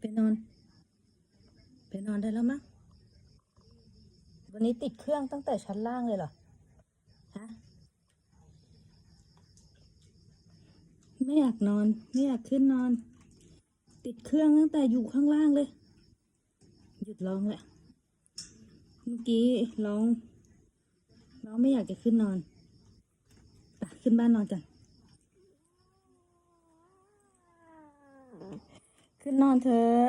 ไปนอน ไปนอนได้แล้วมั้งวันนี้ติดเครื่องตั้งแต่ชั้นล่างเลยเหรอ ฮะ ไม่อยากนอน ไม่อยากขึ้นนอน ติดเครื่องตั้งแต่อยู่ข้างล่างเลย หยุดร้องแหละ เมื่อกี้ร้อง ร้องไม่อยากจะขึ้นนอนไปขึ้นบ้านนอนกัน ขึ้นนอนเถอะ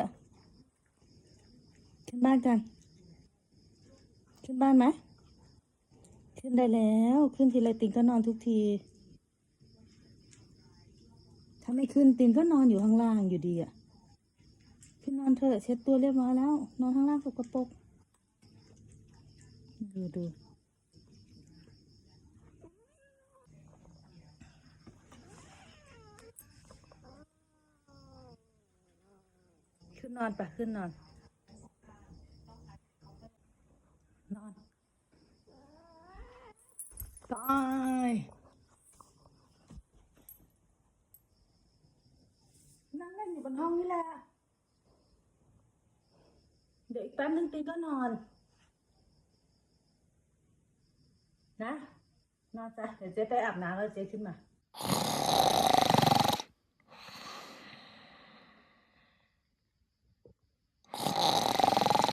ขึ้นบ้านกัน ขึ้นบ้านไหม ขึ้นได้แล้ว ขึ้นทีไรตินก็นอนทุกที ถ้าไม่ขึ้นตินก็นอนอยู่ข้างล่างอยู่ดีอะขึ้นนอนเถอะเช็ดตัวเรียบร้อยแล้ว นอนข้างล่างสกปรกดูดู นนอนปะขึ้นนอน นอนตายนั่งเล่นอยู่บนห้องนี่แหละเดี๋ยวอีกแป๊บนึงตีก็นอน นะ นอนจ้ะเดี๋ยวเจ๊ไปอาบน้ำแล้วเจ๊ขึ้นมา